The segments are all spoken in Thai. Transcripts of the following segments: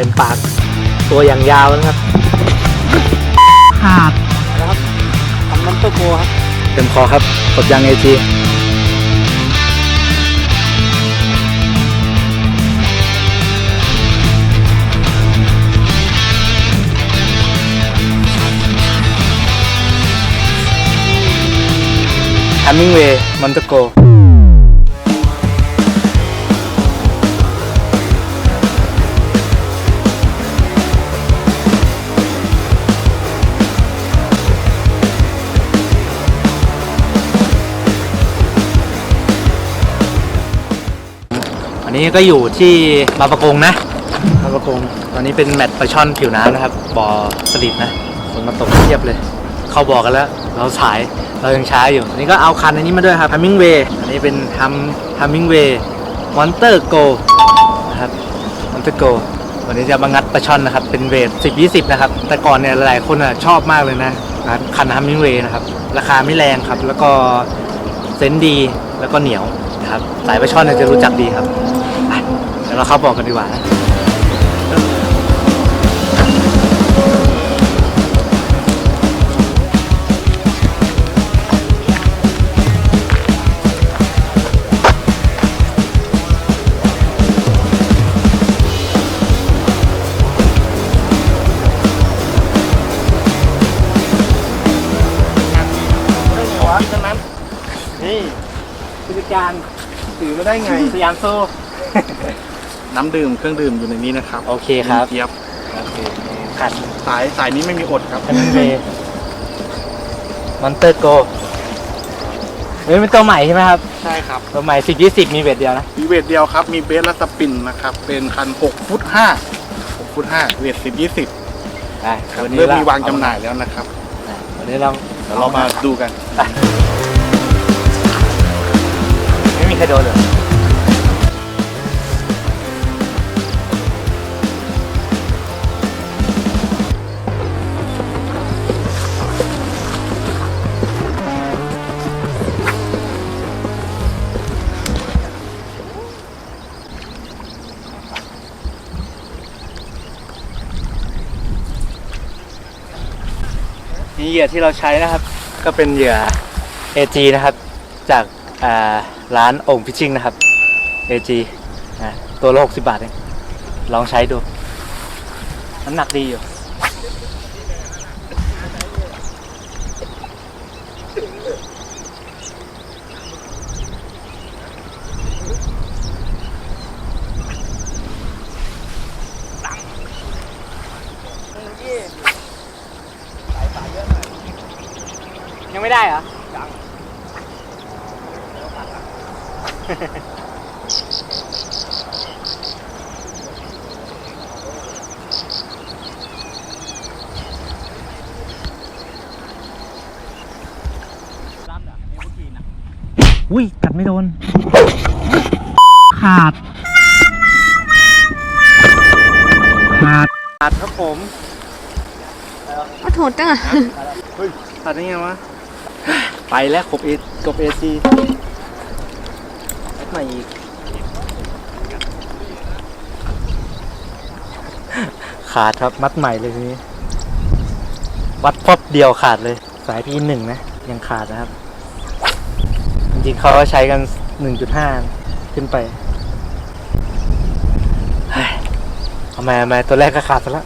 เป็นปากตัวอย่างยาวนะครับขาดนะครับทำน้ำเต้าโกครับเต็มคอครับกดยังเอจีฮัมมิงเวย์มอนเตโก อันนี้ก็อยู่ที่บางประกงนะบางประกง ตอนนี้เป็นแมตช์ปลาช่อนผิวน้ำนะครับ บ่อสลิดนะฝนมาตกเทียบเลย เข้าบ่อกันแล้ว เราสาย เรายังช้าอยู่ อันนี้ก็เอาคันอันนี้มาด้วยครับฮัมมิงเวย์ อันนี้เป็นฮัมฮัมมิงเวย์มอนเตอร์โกนะครับมอนเตอร์โกวันนี้จะมางัดปลาช่อนนะครับ เป็นเวท10 20 นะครับ แต่ก่อนเนี่ยหลายๆคนอะชอบมากเลยนะงัดคันฮัมมิงเวย์นะครับ ราคาไม่แรงครับ แล้วก็เซนส์ดี แล้วก็เหนียวนะครับ สายปลาช่อนเนี่ยจะรู้จักดีครับไปเดี๋ยวเราเข้าบอกกันดีกว่าทั้งนั้น นี่ผู้จัดการถือมาได้ไง สยามโซ น้ำดื่มเครื่องดื่มอยู่ในนี้นะครับโอเคครับเจี๊ยบโอเคขัดสายสายนี้ไม่มีอดครับคันเวมอนเตอร์โกเฮ้ยเป็นตัวใหม่ใช่ไหมครับ ใช่ครับ ตัวใหม่สิบยี่สิบมีเวทเดียวนะ มีเวทเดียวครับ มีเบสและสปินนะครับ เป็นคัน6ฟุต5 6ฟุต5เวท10 20ได้ครับวันนี้เริ่มมีวางจำหน่ายแล้วนะครับได้วันนี้เราเดี๋ยวเรามาดูกันไปไม่มีใครโดนเลย เหยื่อที่เราใช้นะครับ ก็เป็นเหยื่อ AG นะครับ จาการ้านองค์พิชชิ่งนะครับ AG นะตัวละ60 บาทเองลองใช้ดู น้ำหนักดีอยู่ ยังไม่ได้เหรอ อุ้ยกัดไม่โดน ขาด ขาด ตัดครับผมขอโทษจังอะตัดได้ไงวะ ไปแล้วกบเอกบเอซีมาอีก ขาดครับมัดใหม่เลยทีนี้ วัดพบเดียวขาดเลย สายพีหนึ่งนะ ยังขาดนะครับ จริงๆเขาก็ใช้กัน 1.5 ขึ้นไปเฮ้ย เอามาเอามาตัวแรกก็ขาดซะแล้ว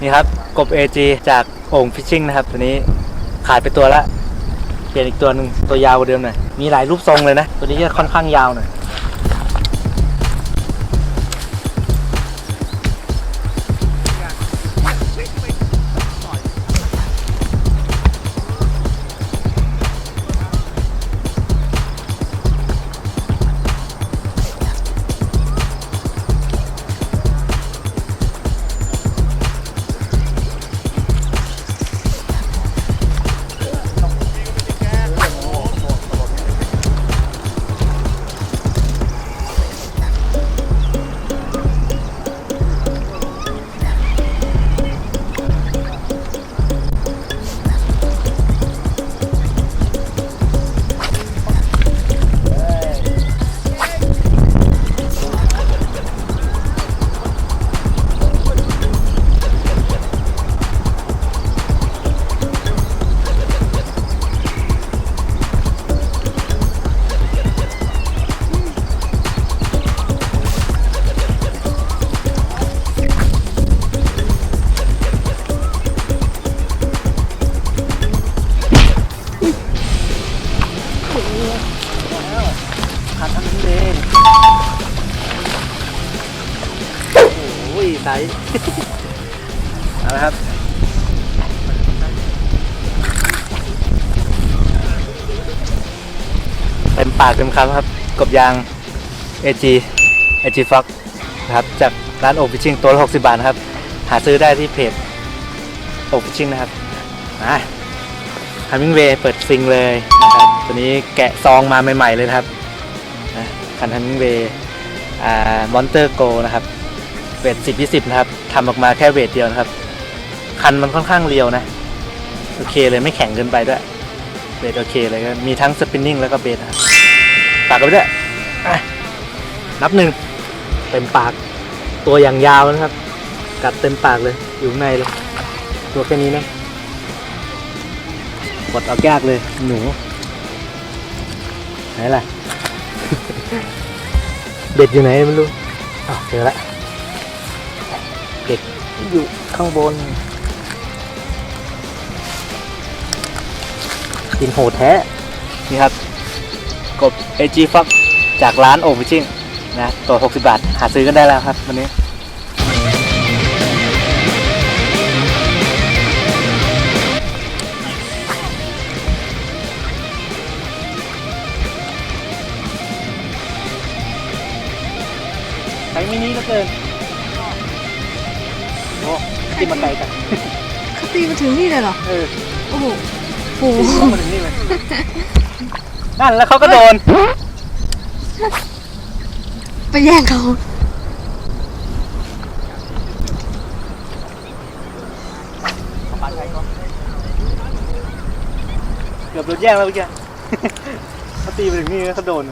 นี่ครับ กบ AG จากโอ่งฟิชชิ่งนะครับ ตัวนี้ขายไปตัวละ เปลี่ยนอีกตัวหนึ่งตัวยาวกว่าเดิมหน่อย มีหลายรูปทรงเลยนะ ตัวนี้จะค่อนข้างยาวหน่อย อ้ยไซส์ เอาละครับ เต็มปากเต็มคำครับ กบยาง AG AG Fox นะครับ จากร้านโอฟิชชิงตัวละ60 บาทนะครับ หาซื้อได้ที่เพจโอฟิชชิงนะครับมาฮัมมิงเวย์เปิดซิงเลยนะครับ ตัวนี้แกะซองมาใหม่ ๆ เลยนะครับนะคันฮัมมิงเวย์มอนเตอร์โกนะครับ เวท10 20นะครับทำออกมาแค่เวทเดียวนะครับ คันมันค่อนข้างเรียวนะ โอเคเลยไม่แข็งเกินไปด้วยเบสโอเคเลยก็มีทั้งสปินนิ่งแล้วก็เบสนะครับปากกันไปด้วยนับหนึ่งเต็มปาก ตัวอย่างยาวนะครับ กัดเต็มปากเลย อยู่ในเลย ตัวแค่นี้นะกดเอายากเลย หนูไหนล่ะเด็ดอยู่ไหนไม่รู้อ้าวเจอและเด็ด อยู่ข้างบนกินโหดแท้ นี่ครับ กบ AG Fox จากร้านโอฟิชิ่งนะ ตัว 60 บาท หาซื้อกันได้แล้วครับ วันนี้ ใช้มินิก็เกิน อ้กินมาไกลกันเขาตีมาถึงนี่เลยเหรอ เออโอ้โหโหเข้ามาถึงนี่เลยนั่นแล้วเขาก็โดน ไปแย่งเขาเกือบโดนแย่งแล้วเมื่อกี้ เขาตีไปถึงนี่แล้วเขาโดน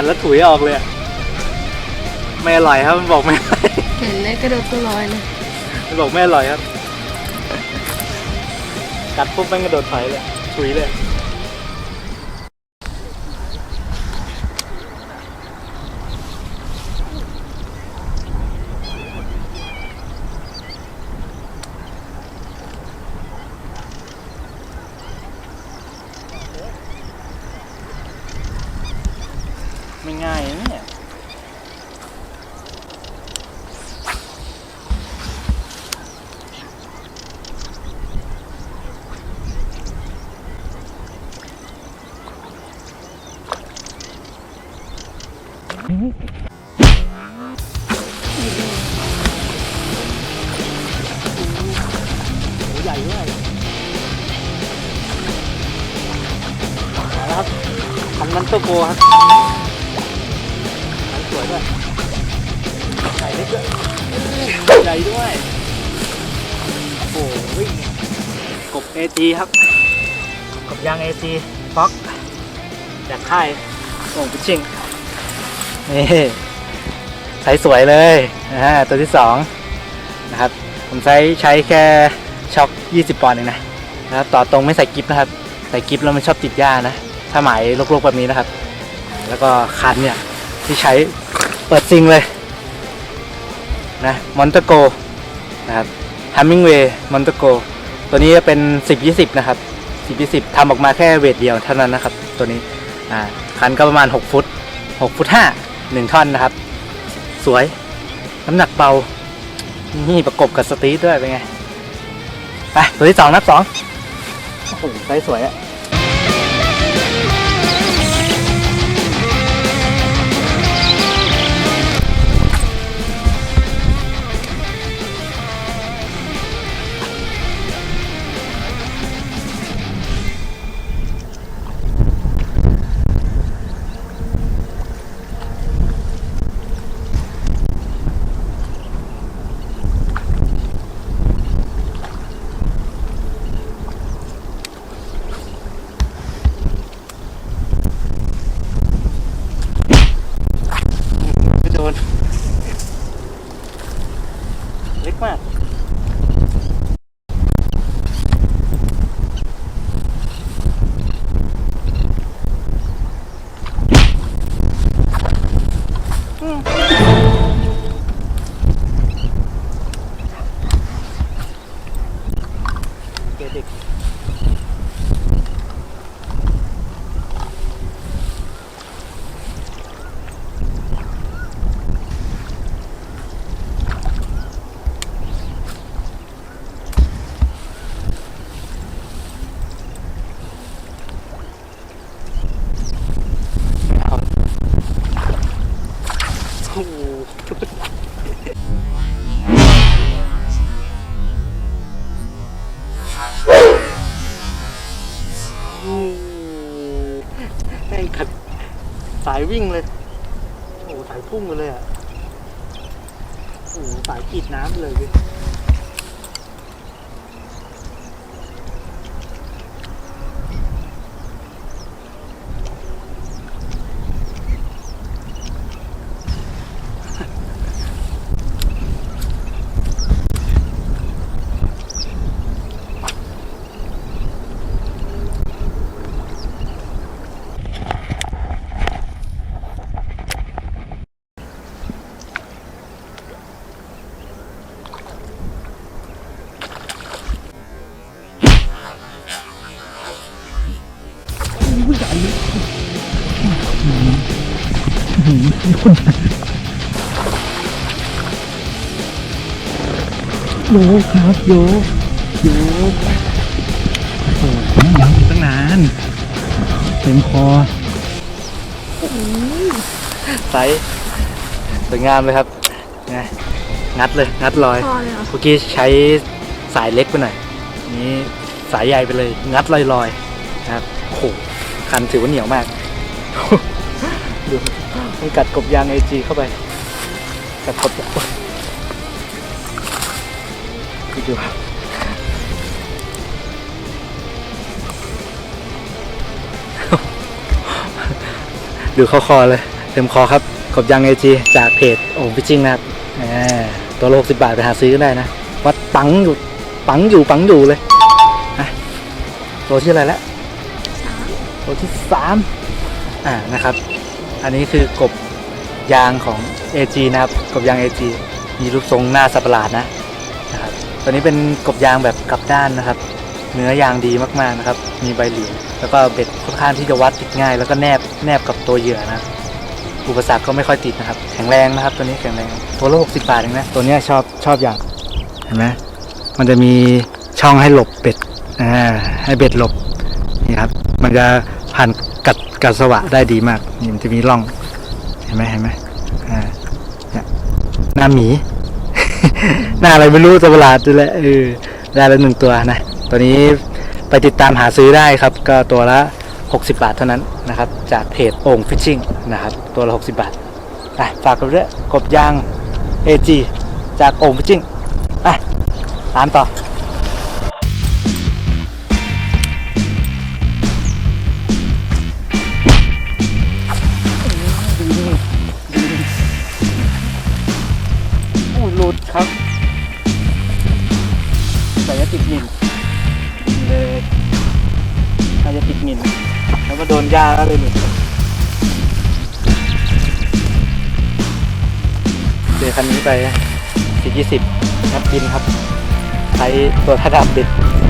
กัดแล้วถุยออกเลย ไม่อร่อยครับมันบอกไม่อร่อยเห็นเลยกระโดดตัวลอยเลยมันบอกไม่อร่อยครับ กัดปุ๊บแม่งกระโดดถอยเลยถุยเลย ไม่ง่ายนะเนี่ย โห ใหญ่ด้วยมาแล้วครับคันมันโตโกครับคันสวยด้วยใหญ่เล็กด้วยใหญ่ด้วยโอ้โหกบเอจีครับ กบยางเอจีฟ็อกจากค่ายโอ่งพิชิง นี่ใช้สวยเลยนะฮะตัวที่สองนะครับ ผมใช้ใช้แค่ช็อค20 ปอนด์เองนะนะครับต่อตรงไม่ใส่กิฟนะครับ ใส่กิฟแล้วมันชอบติดหญ้านะ ถ้าหมายลกๆแบบนี้นะครับ แล้วก็คันเนี่ยที่ใช้เปิดซิงเลยนะมอนเตโกนะครับฮัมมิงเวย์มอนเตโกตัวนี้เป็น 10-20 นะครับ 10-20ทำออกมาแค่เวทเดียวเท่านั้นนะครับ ตัวนี้อ่าคันก็ประมาณ 6 ฟุต 6 ฟุต 5 หนึ่งท่อนนะครับ สวย น้ำหนักเบา นี่ประกบกับสตีทด้วยเป็นไง ไปตัวที่สองนับสองโอ้โหไซส์สวยอะ วิ่งเลย โอ้โหสายพุ่งไปเลยอะ โอ้โหสายขีดน้ำไปเลยเว้ย โยครับโยโยโอ้โหยังอีกตั้งนานเต็มคอใสสวยงามเลยครับไงงัดเลย งัดลอยพอเลยเหรอเมื่อกี้ใช้สายเล็กไปหน่อยนี้สายใหญ่ไปเลย งัดลอยๆนะครับโอ้โห คันถือว่าเหนียวมาก ดูมันกัดกบยางไอจีเข้าไป กัดกบโอ๊ยดูครับดูเขาคอเลย เต็มคอครับกบยางไอจีจากเพจโอ่งพิจิงนะครับตัวโลกสิบบาทไปหาซื้อก็ได้นะ วัดปังอยู่ปังอยู่ปังอยู่เลยตัวที่อะไรแล้ว ตัวที่สามอ่านะครับ อันนี้คือกบยางของ AG นะครับกบยาง AG มีรูปทรงหน้าสัตว์ประหลาดนะนะครับตัวนี้เป็นกบยางแบบกลับด้านนะครับ เนื้อยางดีมากๆนะครับ มีใบเหลียวแล้วก็เบ็ดค่อนข้างที่จะวัดติดง่าย แล้วก็แนบแนบกับตัวเหยื่อนะอุปสรรคก็ไม่ค่อยติดนะครับ แข็งแรงนะครับ ตัวนี้แข็งแรงตัวละหกสิบาทเองนะตัวนี้ชอบชอบอย่างเห็นไหมมันจะมีช่องให้หลบเบ็ดอ่าให้เบ็ดหลบนี่ครับ มันจะ ผ่านกัดกัดสวะได้ดีมากนี่มันจะมีร่องเห็นไหมเห็นไหมอ่าเนี่ยหน้าหมี หน้าอะไรไม่รู้ตัวประหลาดด้วยแลเออได้แล้วหนึ่งตัวนะตัวนี้ไปติดตามหาซื้อได้ครับ ก็ตัวละ 60 บาทเท่านั้นนะครับ จากเพจโอ่งฟิชชิ่งนะครับ ตัวละ 60 บาทอะฝากกันด้วยกบยาง AG จากโอ่งฟิชชิ่งอะตามต่อ อู้หลุดครับใส่จะติดหมิ่นเลยน่าจะติดหมิ่นแล้วก็โดนยาแล้วเลยหลุดเจอคันนี้ไปสี่ยี่สิบนับบินครับ ใช้ตัวทัดดับบิดนี่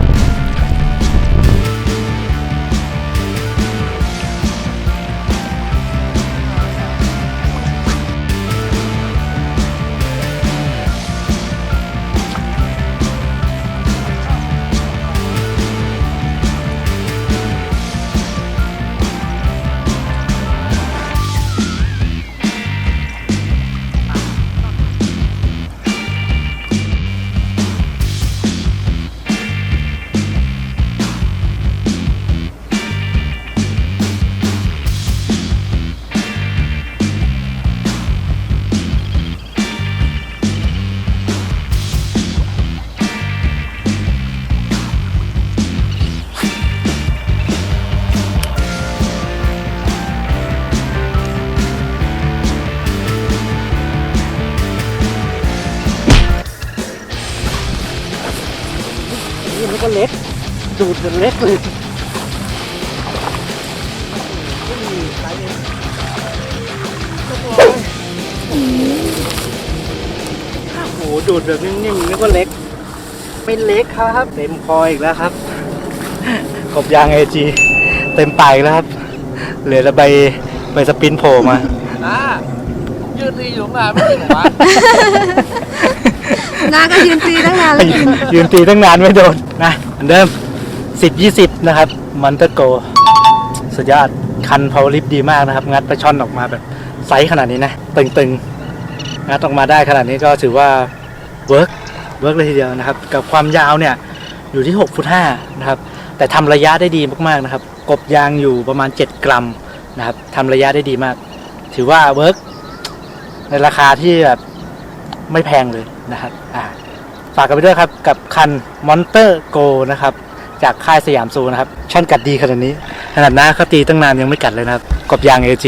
มันเล็กเลยโอ้โหดูดแบบนิ่งๆนึกว่าเล็ก ไม่เล็กครับ เต็มคออีกแล้วครับกบยางเอจีเต็มปากอีกแล้วครับ เหลือแต่ใบใบสปินโผล่มาอ่ายืนดีอยู่นานไม่ถึงวะนาก็ยืนตีตั้งนานแล้วกินยืนตีตั้งนานไม่โดนนะเหมือนเดิม สิบยี่สิบนะครับมันเตอร์โกสุดยอดคันพาวลิฟดีมากนะครับ งัดปลาช่อนออกมาแบบไซส์ขนาดนี้นะ ตึงๆ งัดออกมาได้ขนาดนี้ก็ถือว่าเวิร์กเวิร์กเลยทีเดียวนะครับ กับความยาวเนี่ยอยู่ที่6ฟุต5นะครับ แต่ทำระยะได้ดีมากๆนะครับ กบยางอยู่ประมาณ 7 กรัมนะครับทำระยะได้ดีมาก ถือว่าเวิร์กในราคาที่แบบไม่แพงเลยนะครับ อ่า ฝากกันไปด้วยครับกับคัน Monster Go นะครับ จากค่ายสยามซูนะครับ ช่อนกัดดีขนาดนี้ขนาดหน้าเขาตีตั้งนานยังไม่กัดเลยนะครับ กบยาง LG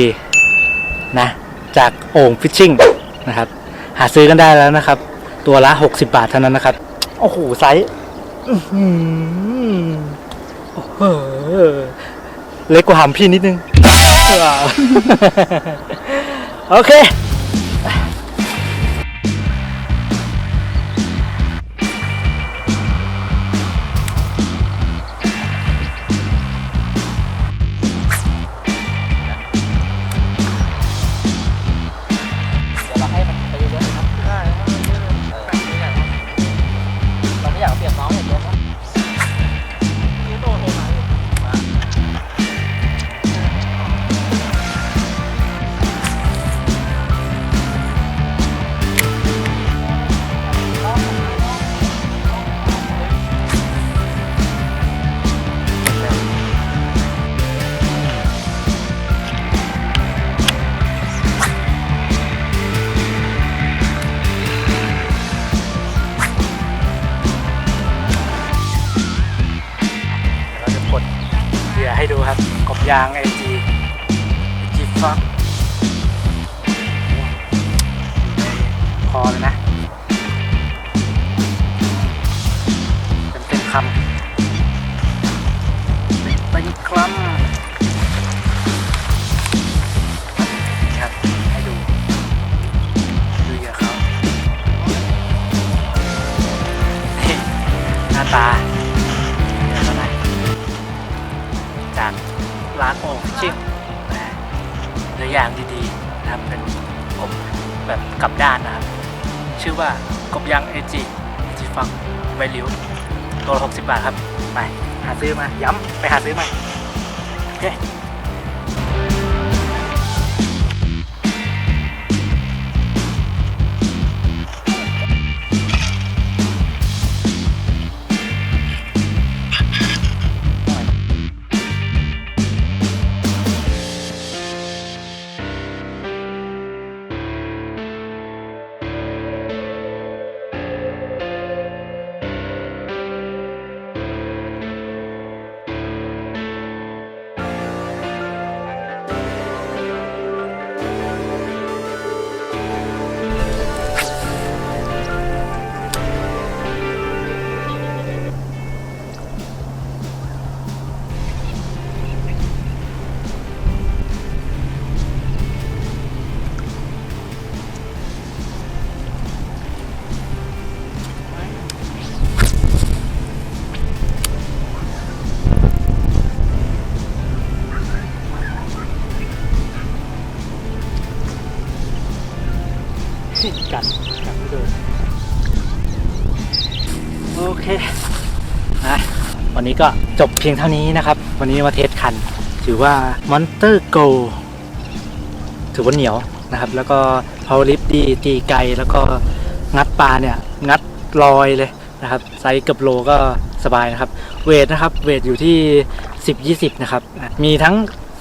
นะ จากโอ่งฟิชชิ่งนะครับ หาซื้อกันได้แล้วนะครับ ตัวละ 60 บาทเท่านั้นนะครับ โอ้โห ไซส์อื้อหือโอ้โหเล็กกว่าหำพี่นิดนึง โอเค ครับ กบยางไอจีจีฟักคอเลยนะ ผมแบบกลับด้านนะครับ ชื่อว่ากบยางเอจิเอจิฟังใบหลิวตัวละ60 บาทครับ ไปหาซื้อมา ย้ำไปหาซื้อมา โอเค จบเพียงเท่านี้นะครับ วันนี้มาเทสคัน ถือว่า Monster Go ถือว่าเหนียวนะครับ แล้วก็ Power Lift ดีตีไกลแล้วก็งัดปลาเนี่ย งัดลอยเลยนะครับ ไซส์เกับโลก็สบายนะครับ เวทนะครับ เวทอยู่ที่ 10-20 นะครับ มีทั้ง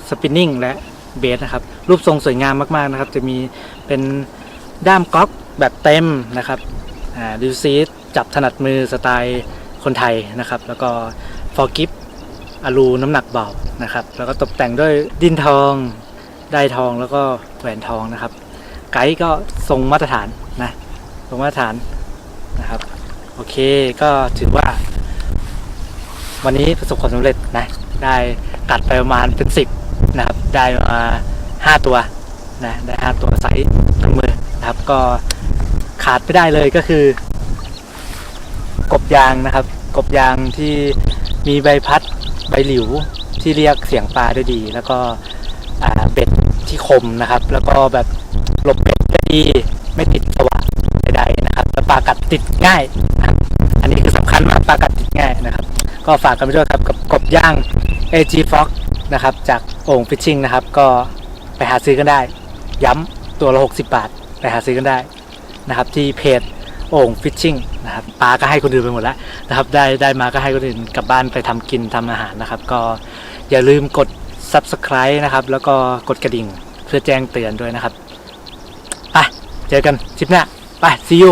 สปินนิ่งและเบสนะครับ รูปทรงสวยงามมากๆนะครับ จะมีเป็นด้ามก๊อกแบบเต็มนะครับดิวซีจับถนัดมือสไตล์คนไทยนะครับ แล้วก็ ฟอร์กิฟอะลูน้ำหนักเบานะครับ แล้วก็ตกแต่งด้วยดินทองได้ทองแล้วก็แหวนทองนะครับ ไกด์ก็ทรงมาตรฐานนะทรงมาตรฐานนะครับ โอเคก็ถือว่า วันนี้ประสบความสำเร็จนะได้กัดไปประมาณเป็นสิบนะครับ ได้มาห้าตัวนะได้ห้าตัวไซส์ทั้งมือนะครับ ก็ขาดไม่ได้เลยก็คือ กบยางนะครับ กบยางที่ มีใบพัดใบหลิวที่เรียกเสียงปลาได้ดี แล้วก็เบ็ดที่คมนะครับ แล้วก็แบบหลบเบ็ดได้ดี ไม่ติดสว่านใดๆนะครับแล้วปลากัดติดง่ายนะอันนี้คือสำคัญมากปลากัดติดง่ายนะครับ ก็ฝากกันไปด้วยครับกับกบย่าง AG Fox นะครับ จากโอ่งฟิชชิงนะครับ ก็ไปหาซื้อกันได้ ย้ำตัวละ 60 บาท ไปหาซื้อกันได้นะครับ ที่เพจ โอ่งฟิชชิ่งนะครับปลาก็ให้คนอื่นไปหมดแล้วนะครับได้ได้มาก็ให้คนอื่นกลับบ้านไปทำกินทำอาหารนะครับ ก็อย่าลืมกด Subscribe นะครับ แล้วก็กดกระดิ่งเพื่อแจ้งเตือนด้วยนะครับไปเจอกันคลิปหน้าไป see you